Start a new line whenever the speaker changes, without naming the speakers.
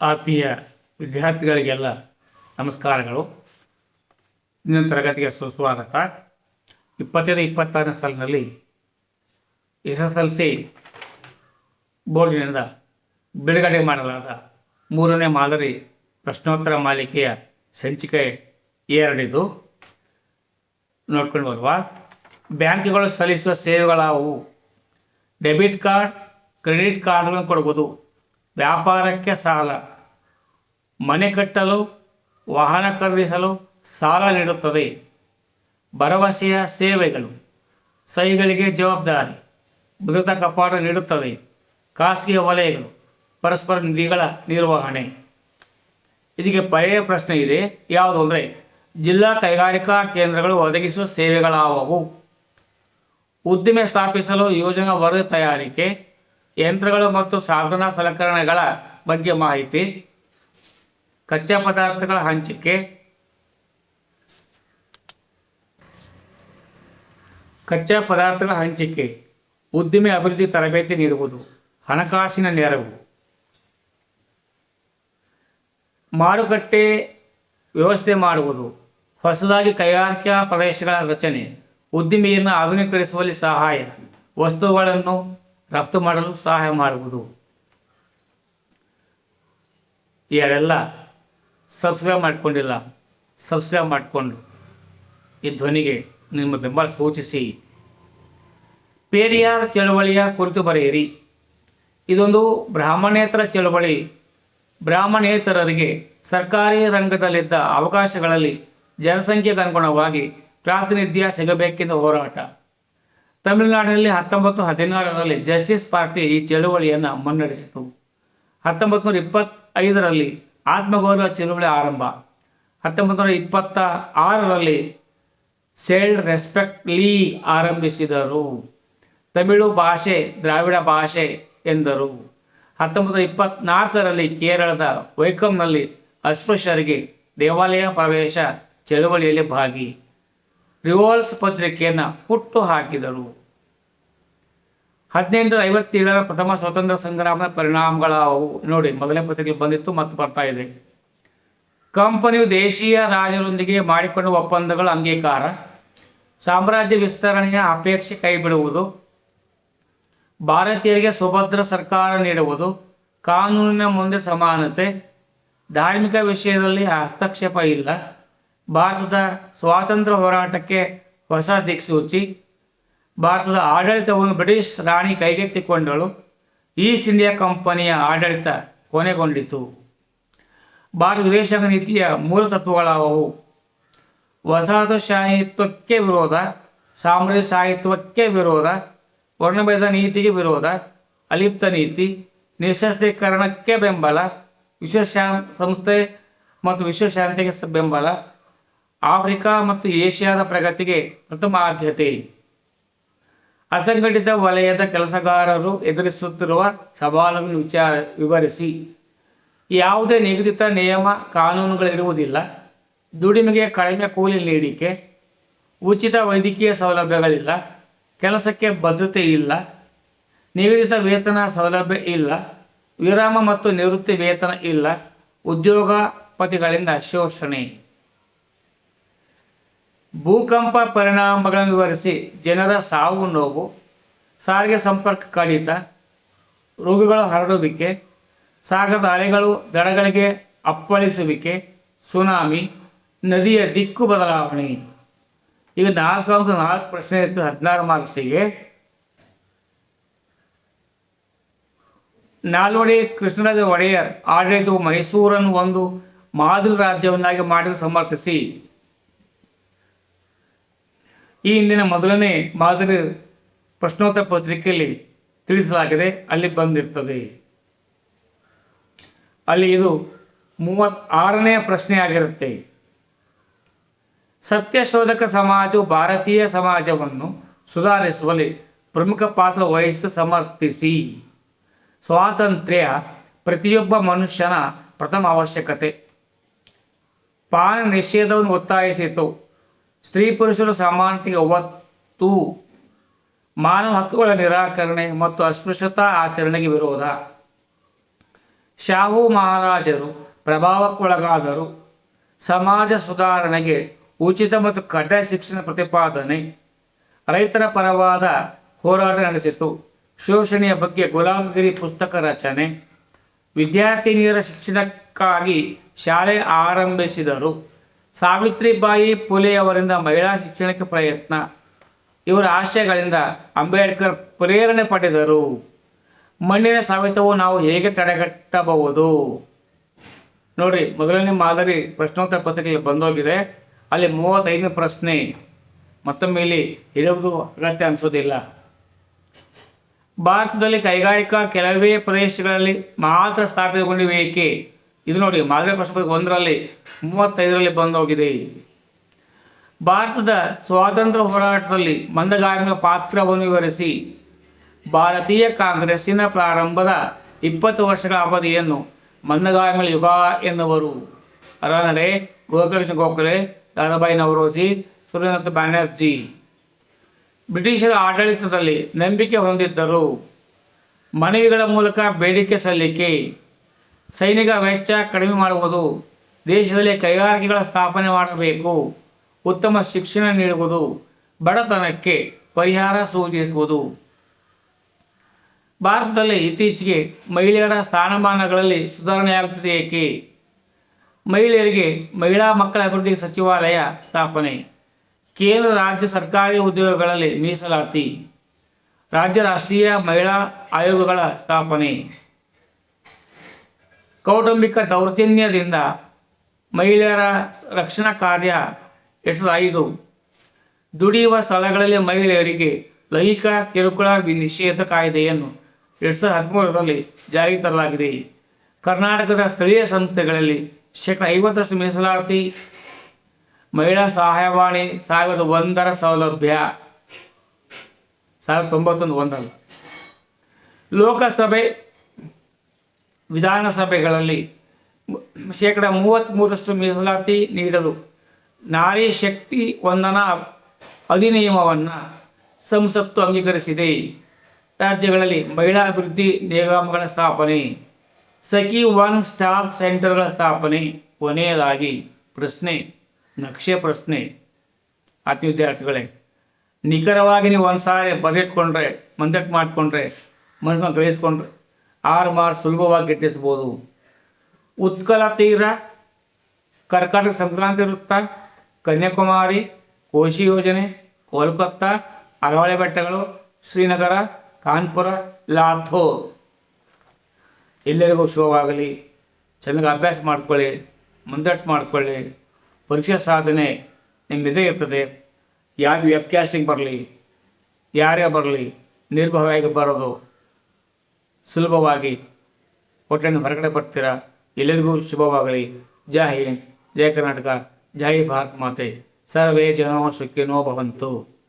ಆತ್ಮೀಯ ವಿದ್ಯಾರ್ಥಿಗಳಿಗೆಲ್ಲ ನಮಸ್ಕಾರಗಳು. ಇಂದಿನ ತರಗತಿಗೆ ಸುಸ್ವಾಗತ. ಇಪ್ಪತ್ತೈದು ಇಪ್ಪತ್ತಾರನೇ ಸಾಲಿನಲ್ಲಿ ಎಸ್ ಎಸ್ ಎಲ್ ಸಿ ಬೋರ್ಡಿನಿಂದ ಬಿಡುಗಡೆ ಮಾಡಲಾದ ಮೂರನೇ ಮಾದರಿ ಪ್ರಶ್ನೋತ್ತರ ಮಾಲಿಕೆಯ ಸಂಚಿಕೆ ಎರಡಿದು ನೋಡ್ಕೊಂಡು ಬರುವ ಬ್ಯಾಂಕ್ಗಳು ಸಲ್ಲಿಸುವ ಸೇವೆಗಳಾವು ಡೆಬಿಟ್ ಕಾರ್ಡ್, ಕ್ರೆಡಿಟ್ ಕಾರ್ಡ್ಗಳನ್ನು ಕೊಡುವುದು ವ್ಯಾಪಾರಕ್ಕೆ ಸಾಲ. ಮನೆ ಕಟ್ಟಲು, ವಾಹನ ಖರೀದಿಸಲು ಸಾಲ ನೀಡುತ್ತದೆ. ಭರವಸೆಯ ಸೇವೆಗಳು. ಸಹಿಗಳಿಗೆ ಜವಾಬ್ದಾರಿ. ಭದ್ರತಾ ಕಪಾಟ ನೀಡುತ್ತದೆ ಖಾಸಗಿ ವಲಯಗಳು. ಪರಸ್ಪರ ನಿಧಿಗಳ ನಿರ್ವಹಣೆ. ಇದಕ್ಕೆ ಪರ್ಯಾಯ ಪ್ರಶ್ನೆ ಇದೆ. ಯಾವುದು ಅಂದರೆ, ಜಿಲ್ಲಾ ಕೈಗಾರಿಕಾ ಕೇಂದ್ರಗಳು ಒದಗಿಸುವ ಸೇವೆಗಳಾವವು. ಉದ್ದಿಮೆ ಸ್ಥಾಪಿಸಲು ಯೋಜನಾ ವರದಿ ತಯಾರಿಕೆ. ಯಂತ್ರಗಳು ಮತ್ತು ಸಾಧನ ಸಲಕರಣೆಗಳ ಬಗ್ಗೆ ಮಾಹಿತಿ. ಕಚ್ಚಾ ಪದಾರ್ಥಗಳ ಹಂಚಿಕೆ. ಕಚ್ಚಾ ಪದಾರ್ಥಗಳ ಹಂಚಿಕೆ. ಉದ್ದಿಮೆ ಅಭಿವೃದ್ಧಿ ತರಬೇತಿ ನೀಡುವುದು. ಹಣಕಾಸಿನ ನೆರವು. ಮಾರುಕಟ್ಟೆ ವ್ಯವಸ್ಥೆ ಮಾಡುವುದು. ಹೊಸದಾಗಿ ಕೈಗಾರಿಕಾ ಪ್ರದೇಶಗಳ ರಚನೆ. ಉದ್ದಿಮೆಯನ್ನು ಆಧುನೀಕರಿಸುವಲ್ಲಿ ಸಹಾಯ. ವಸ್ತುಗಳನ್ನು ರಫ್ತು ಮಾಡಲು ಸಹಾಯ ಮಾಡುವುದು. ಯಾರೆಲ್ಲ ಸಬ್ಸ್ಕ್ರೈಬ್ ಮಾಡಿಕೊಂಡಿಲ್ಲ, ಸಬ್ಸ್ಕ್ರೈಬ್ ಮಾಡಿಕೊಂಡು ಈ ಧ್ವನಿಗೆ ನಿಮ್ಮ ಬೆಂಬಲ ಸೂಚಿಸಿ. ಪೇರಿಯಾರ್ ಚಳವಳಿಯ ಕುರಿತು ಬರೆಯಿರಿ. ಇದೊಂದು ಬ್ರಾಹ್ಮಣೇತರ ಚಳವಳಿ. ಬ್ರಾಹ್ಮಣೇತರರಿಗೆ ಸರ್ಕಾರಿ ರಂಗದಲ್ಲಿದ್ದ ಅವಕಾಶಗಳಲ್ಲಿ ಜನಸಂಖ್ಯೆಗೆ ಅನುಗುಣವಾಗಿ ಪ್ರಾತಿನಿಧ್ಯ ಸಿಗಬೇಕೆಂದು ಹೋರಾಟ. ತಮಿಳುನಾಡಿನಲ್ಲಿ ಹತ್ತೊಂಬತ್ತು ಹದಿನಾರರಲ್ಲಿ ಜಸ್ಟಿಸ್ ಪಾರ್ಟಿ ಈ ಚಳುವಳಿಯನ್ನು ಮುನ್ನಡೆಸಿತು. ಹತ್ತೊಂಬತ್ತು ನೂರ ಇಪ್ಪತ್ತೈದರಲ್ಲಿ ಆತ್ಮಗೌರವ ಚಳುವಳಿ ಆರಂಭ. ಹತ್ತೊಂಬತ್ತು ನೂರ ಇಪ್ಪತ್ತ ಆರರಲ್ಲಿ ಸೆಲ್ಡ್ ರೆಸ್ಪೆಕ್ಟ್ ಲೀ ಆರಂಭಿಸಿದರು. ತಮಿಳು ಭಾಷೆ, ದ್ರಾವಿಡ ಭಾಷೆ ಎಂದರು. ಹತ್ತೊಂಬತ್ತು ನೂರ ಇಪ್ಪತ್ನಾಲ್ಕರಲ್ಲಿ ಕೇರಳದ ವೈಕಂನಲ್ಲಿ ಅಸ್ಪೃಶ್ಯರಿಗೆ ದೇವಾಲಯ ಪ್ರವೇಶ ಚಳುವಳಿಯಲ್ಲಿ ಭಾಗಿ. ರಿವೋಲ್ಸ್ ಪತ್ರಿಕೆಯನ್ನು ಹುಟ್ಟು ಹಾಕಿದರು ಹದಿನೆಂಟು ಐವತ್ತೇಳರ ಪ್ರಥಮ ಸ್ವಾತಂತ್ರ್ಯ ಸಂಗ್ರಾಮದ ಪರಿಣಾಮಗಳಾವು ನೋಡಿ, ಮೊದಲನೇ ಪತ್ರಿಕೆ ಬಂದಿತ್ತು, ಮತ್ತು ಬರ್ತಾ ಇದೆ. ಕಂಪನಿಯು ದೇಶೀಯ ರಾಜರೊಂದಿಗೆ ಮಾಡಿಕೊಂಡ ಒಪ್ಪಂದಗಳ ಅಂಗೀಕಾರ, ಸಾಮ್ರಾಜ್ಯ ವಿಸ್ತರಣೆಯ ಅಪೇಕ್ಷೆ ಕೈಬಿಡುವುದು, ಭಾರತೀಯರಿಗೆ ಸುಭದ್ರ ಸರ್ಕಾರ ನೀಡುವುದು, ಕಾನೂನಿನ ಮುಂದೆ ಸಮಾನತೆ, ಧಾರ್ಮಿಕ ವಿಷಯದಲ್ಲಿ ಹಸ್ತಕ್ಷೇಪ ಇಲ್ಲ ಭಾರತದ ಸ್ವಾತಂತ್ರ್ಯ ಹೋರಾಟಕ್ಕೆ ಹೊಸ ದಿಕ್ಸೂಚಿ ಭಾರತದ ಆಡಳಿತವನ್ನು ಬ್ರಿಟಿಷ್ ರಾಣಿ ಕೈಗೆತ್ತಿಕೊಂಡಳು. ಈಸ್ಟ್ ಇಂಡಿಯಾ ಕಂಪನಿಯ ಆಡಳಿತ ಕೊನೆಗೊಂಡಿತು. ಭಾರತ ವಿದೇಶಾಂಗ ನೀತಿಯ ಮೂಲ ತತ್ವಗಳಾವವು. ವಸಾಹತುಶಾಹಿತ್ವಕ್ಕೆ ವಿರೋಧ, ಸಾಮ್ರಾಜ್ಯ ಸಾಹಿತ್ವಕ್ಕೆ ವಿರೋಧ, ವರ್ಣಭೇದ ನೀತಿಗೆ ವಿರೋಧ, ಅಲಿಪ್ತ ನೀತಿ, ನಿಶಸ್ತ್ರೀಕರಣಕ್ಕೆ ಬೆಂಬಲ, ವಿಶ್ವಶಾಂ ಸಂಸ್ಥೆ ಮತ್ತು ವಿಶ್ವಶಾಂತಿಗೆ ಬೆಂಬಲ ಆಫ್ರಿಕಾ ಮತ್ತು ಏಷ್ಯಾದ ಪ್ರಗತಿಗೆ ಪ್ರಥಮ ಆದ್ಯತೆ. ಅಸಂಘಟಿತ ವಲಯದ ಕೆಲಸಗಾರರು ಎದುರಿಸುತ್ತಿರುವ ಸವಾಲುಗಳನ್ನು ವಿಚಾರ, ವಿವರಿಸಿ. ಯಾವುದೇ ನಿಗದಿತ ನಿಯಮ, ಕಾನೂನುಗಳಿರುವುದಿಲ್ಲ. ದುಡಿಮೆಗೆ ಕಡಿಮೆ ಕೂಲಿ ನೀಡಿಕೆ. ಉಚಿತ ವೈದ್ಯಕೀಯ ಸೌಲಭ್ಯಗಳಿಲ್ಲ. ಕೆಲಸಕ್ಕೆ ಬದ್ಧತೆ ಇಲ್ಲ. ನಿಗದಿತ ವೇತನ ಸೌಲಭ್ಯ ಇಲ್ಲ. ವಿರಾಮ ಮತ್ತು ನಿವೃತ್ತಿ ವೇತನ ಇಲ್ಲ. ಉದ್ಯೋಗಪತಿಗಳಿಂದ ಶೋಷಣೆ. ಭೂಕಂಪ ಪರಿಣಾಮಗಳನ್ನು ವಿವರಿಸಿ ಜನರ ಸಾವು, ನೋವು, ಸಾರಿಗೆ ಸಂಪರ್ಕ ಕಡಿತ, ರೋಗಗಳ ಹರಡುವಿಕೆ, ಸಾಗರದ ಅಲೆಗಳು, ದಡಗಳಿಗೆ ಅಪ್ಪಳಿಸುವಿಕೆ, ಸುನಾಮಿ, ನದಿಯ ದಿಕ್ಕು ಬದಲಾವಣೆ. ಈಗ ನಾಲ್ಕು ಅಂಕ ನಾಲ್ಕು ಪ್ರಶ್ನೆ ಇತ್ತು, ಹದಿನಾರು ಮಾರ್ಕ್ಸಿಗೆ. ನಾಲ್ವಡಿ ಕೃಷ್ಣರಾಜ ಒಡೆಯರ್ ಆಡಳಿತವು ಮೈಸೂರನ್ನು ಒಂದು ಮಾದರಿ ರಾಜ್ಯವನ್ನಾಗಿ ಮಾಡಲು ಸಮರ್ಥಿಸಿ. ಈ ಹಿಂದಿನ ಮೊದಲನೇ ಮಾದರಿ ಪ್ರಶ್ನೋತ್ತರ ಪತ್ರಿಕೆಯಲ್ಲಿ ತಿಳಿಸಲಾಗಿದೆ. ಅಲ್ಲಿ ಬಂದಿರ್ತದೆ. ಅಲ್ಲಿ ಇದು ಮೂವತ್ತಾರನೆಯ ಪ್ರಶ್ನೆ ಆಗಿರುತ್ತೆ ಸತ್ಯಶೋಧಕ ಸಮಾಜವು ಭಾರತೀಯ ಸಮಾಜವನ್ನು ಸುಧಾರಿಸುವಲ್ಲಿ ಪ್ರಮುಖ ಪಾತ್ರ ವಹಿಸಿ ಸಮರ್ಥಿಸಿ. ಸ್ವಾತಂತ್ರ್ಯ ಪ್ರತಿಯೊಬ್ಬ ಮನುಷ್ಯನ ಪ್ರಥಮ ಅವಶ್ಯಕತೆ. ಪಾನ ನಿಷೇಧವನ್ನು ಒತ್ತಾಯಿಸಿತು. ಸ್ತ್ರೀ ಪುರುಷರು ಸಮಾನತೆಗೆ ಒತ್ತು, ಮಾನವ ಹಕ್ಕುಗಳ ನಿರಾಕರಣೆ ಮತ್ತು ಅಸ್ಪೃಶ್ಯತಾ ಆಚರಣೆಗೆ ವಿರೋಧ. ಶಾಹು ಮಹಾರಾಜರು ಪ್ರಭಾವಕ್ಕೊಳಗಾದರು. ಸಮಾಜ ಸುಧಾರಣೆಗೆ ಉಚಿತ ಮತ್ತು ಕಡ್ಡಾಯ ಶಿಕ್ಷಣ ಪ್ರತಿಪಾದನೆ, ರೈತರ ಪರವಾದ ಹೋರಾಟ ನಡೆಸಿತು. ಶೋಷಣೆಯ ಬಗ್ಗೆ ಗುಲಾಮಗಿರಿ ಪುಸ್ತಕ ರಚನೆ, ವಿದ್ಯಾರ್ಥಿನಿಯರ ಶಿಕ್ಷಣಕ್ಕಾಗಿ ಶಾಲೆ ಆರಂಭಿಸಿದರು. ಸಾವಿತ್ರಿಬಾಯಿ ಪುಲೆ ಅವರಿಂದ ಮಹಿಳಾ ಶಿಕ್ಷಣಕ್ಕೆ ಪ್ರಯತ್ನ. ಇವರ ಆಶಯಗಳಿಂದ ಅಂಬೇಡ್ಕರ್ ಪ್ರೇರಣೆ ಪಡೆದರು. ಮಣ್ಣಿನ ಸವಿತವು ನಾವು ಹೇಗೆ ತಡೆಗಟ್ಟಬಹುದು? ನೋಡಿ ಮೊದಲನೇ ಮಾದರಿ ಪ್ರಶ್ನೋತ್ತರ ಪತ್ರಿಕೆಯಲ್ಲಿ ಬಂದೋಗಿದೆ. ಅಲ್ಲಿ ಮೂವತ್ತೈದನೇ ಪ್ರಶ್ನೆ. ಮತ್ತೊಮ್ಮೆ ಇಲ್ಲಿ ಇರುವುದು ಅಗತ್ಯ ಅನಿಸೋದಿಲ್ಲ. ಭಾರತದಲ್ಲಿ ಕೈಗಾರಿಕಾ ಕೆಲವೇ ಪ್ರದೇಶಗಳಲ್ಲಿ ಮಾತ್ರ ಸ್ಥಾಪಿತಗೊಂಡಿವೆ ಏಕೆ? ಇದು ನೋಡಿ, ಮಾದರಿ ಪ್ರಶ್ನೆ ಒಂದರಲ್ಲಿ ಮೂವತ್ತೈದರಲ್ಲಿ ಬಂದೋಗಿದೆ. ಭಾರತದ ಸ್ವಾತಂತ್ರ್ಯ ಹೋರಾಟದಲ್ಲಿ ಮಂದಗಾಮಿಯ ಪಾತ್ರವನ್ನು ವಿವರಿಸಿ, ಭಾರತೀಯ ಕಾಂಗ್ರೆಸ್ಸಿನ ಪ್ರಾರಂಭದ ಇಪ್ಪತ್ತು ವರ್ಷಗಳ ಅವಧಿಯನ್ನು ಮಂದಗಾಮಿಗಳ ಯುಗ ಎನ್ನುವರು. ಅರನಡೆ ಗೋಪಾಲಕೃಷ್ಣ ಗೋಖಲೆ ದಾದಾಬಾಯಿ ನವರೋಜಿ, ಸೂರ್ಯನಾಥ ಬ್ಯಾನರ್ಜಿ. ಬ್ರಿಟಿಷರ ಆಡಳಿತದಲ್ಲಿ ನಂಬಿಕೆ ಹೊಂದಿದ್ದರು. ಮನವಿಗಳ ಮೂಲಕ ಬೇಡಿಕೆ ಸಲ್ಲಿಕೆ, ಸೈನಿಕ ವೆಚ್ಚ ಕಡಿಮೆ ಮಾಡುವುದು ದೇಶದಲ್ಲಿ ಕೈಗಾರಿಕೆಗಳ ಸ್ಥಾಪನೆ ಮಾಡಬೇಕು. ಉತ್ತಮ ಶಿಕ್ಷಣ ನೀಡುವುದು, ಬಡತನಕ್ಕೆ ಪರಿಹಾರ ಸೂಚಿಸುವುದು. ಭಾರತದಲ್ಲಿ ಇತ್ತೀಚೆಗೆ ಮಹಿಳೆಯರ ಸ್ಥಾನಮಾನಗಳಲ್ಲಿ ಸುಧಾರಣೆಯಾಗುತ್ತಿದೆ ಏಕೆ? ಮಹಿಳೆಯರಿಗೆ ಮಹಿಳಾ ಮಕ್ಕಳ ಅಭಿವೃದ್ಧಿ ಸಚಿವಾಲಯ ಸ್ಥಾಪನೆ. ಕೇಂದ್ರ ರಾಜ್ಯ ಸರ್ಕಾರಿ ಉದ್ಯೋಗಗಳಲ್ಲಿ ಮೀಸಲಾತಿ. ರಾಜ್ಯ ರಾಷ್ಟ್ರೀಯ ಮಹಿಳಾ ಆಯೋಗಗಳ ಸ್ಥಾಪನೆ. ಕೌಟುಂಬಿಕ ದೌರ್ಜನ್ಯದಿಂದ ಮಹಿಳೆಯರ ರಕ್ಷಣಾ ಕಾರ್ಯ ಎರಡು ಐದು. ದುಡಿಯುವ ಸ್ಥಳಗಳಲ್ಲಿ ಮಹಿಳೆಯರಿಗೆ ಲೈಂಗಿಕ ಕಿರುಕುಳ ನಿಷೇಧ ಕಾಯ್ದೆಯನ್ನು ಎರಡು ಸಾವಿರದ ಹದಿಮೂರರಲ್ಲಿ ಜಾರಿಗೆ ತರಲಾಗಿದೆ. ಕರ್ನಾಟಕದ ಸ್ಥಳೀಯ ಸಂಸ್ಥೆಗಳಲ್ಲಿ ಶೇಕಡ ಐವತ್ತರಷ್ಟು ಮೀಸಲಾತಿ, ಮಹಿಳಾ ಸಹಾಯವಾಣಿ ಸಾವಿರದ ಒಂದರ ಸೌಲಭ್ಯ, ಸಾವಿರದ ತೊಂಬತ್ತೊಂದು ಒಂದರಲ್ಲಿ ಲೋಕಸಭೆ, ವಿಧಾನಸಭೆಗಳಲ್ಲಿ ಶೇಕಡ ಮೂವತ್ತ್ಮೂರಷ್ಟು ಮೀಸಲಾತಿ ನೀಡಲು ನಾರಿ ಶಕ್ತಿ ವಂದನ ಅಧಿನಿಯಮವನ್ನು ಸಂಸತ್ತು ಅಂಗೀಕರಿಸಿದೆ. ರಾಜ್ಯಗಳಲ್ಲಿ ಮಹಿಳಾ ಅಭಿವೃದ್ಧಿ ನಿಗಮಗಳ ಸ್ಥಾಪನೆ, ಸಖಿ ಒನ್ ಸ್ಟಾಪ್ ಸೆಂಟರ್ಗಳ ಸ್ಥಾಪನೆ ಕೊನೆಯದಾಗಿ ಪ್ರಶ್ನೆ, ನಕ್ಷೆ ಪ್ರಶ್ನೆ. ಆತ್ಮ ವಿದ್ಯಾರ್ಥಿಗಳೇ, ನಿಖರವಾಗಿ ನೀವು ಒಂದು ಸಾರಿ ಬಗೆಟ್ಕೊಂಡ್ರೆ ಮಂದಟ್ ಮಾಡಿಕೊಂಡ್ರೆ, ಮನಸ್ಸನ್ನು ಗಳಿಸ್ಕೊಂಡ್ರೆ ಆರು ಮಾರು ಸುಲಭವಾಗಿ ಗಿಟ್ಟಿಸ್ಬೋದು. ಉತ್ಕಲ ತೀರ ಕರ್ನಾಟಕ ಸಂಕ್ರಾಂತಿ ವೃತ್ತ, ಕನ್ಯಾಕುಮಾರಿ, ಕೋಶಿ ಯೋಜನೆ, ಕೋಲ್ಕತ್ತಾ, ಅರವಳೆ ಬೆಟ್ಟಗಳು, ಶ್ರೀನಗರ, ಕಾನ್ಪುರ ಲಾಥೋರ್ ಎಲ್ಲರಿಗೂ ಶುಭವಾಗಲಿ. ಚೆನ್ನಾಗಿ ಅಭ್ಯಾಸ ಮಾಡ್ಕೊಳ್ಳಿ, ಮುಂದಟ್ಟು ಮಾಡ್ಕೊಳ್ಳಿ. ಪರೀಕ್ಷಾ ಸಾಧನೆ ನಿಮ್ಮ ಇದೆ ಇರ್ತದೆ. ಯಾರು ವೆಬ್ ಕ್ಯಾಸ್ಟಿಂಗ್ ಬರಲಿ, ಯಾರೇ ಬರಲಿ, ನಿರ್ಭಯವಾಗಿ ಬರೋದು ಸುಲಭವಾಗಿ. ಹೊಟ್ಟೆಯನ್ನು ಹೊರಗಡೆ ಬರ್ತೀರಾ? ಎಲ್ಲರಿಗೂ ಶುಭವಾಗಲಿ. ಜೈ ಹಿಂದ್ ಜೈ ಕರ್ನಾಟಕ ಜೈ ಭಾರತ್ ಮಾತೆ. ಸರ್ವೇ ಜನೋ ಸುಖಿನೋ ಭವಂತು.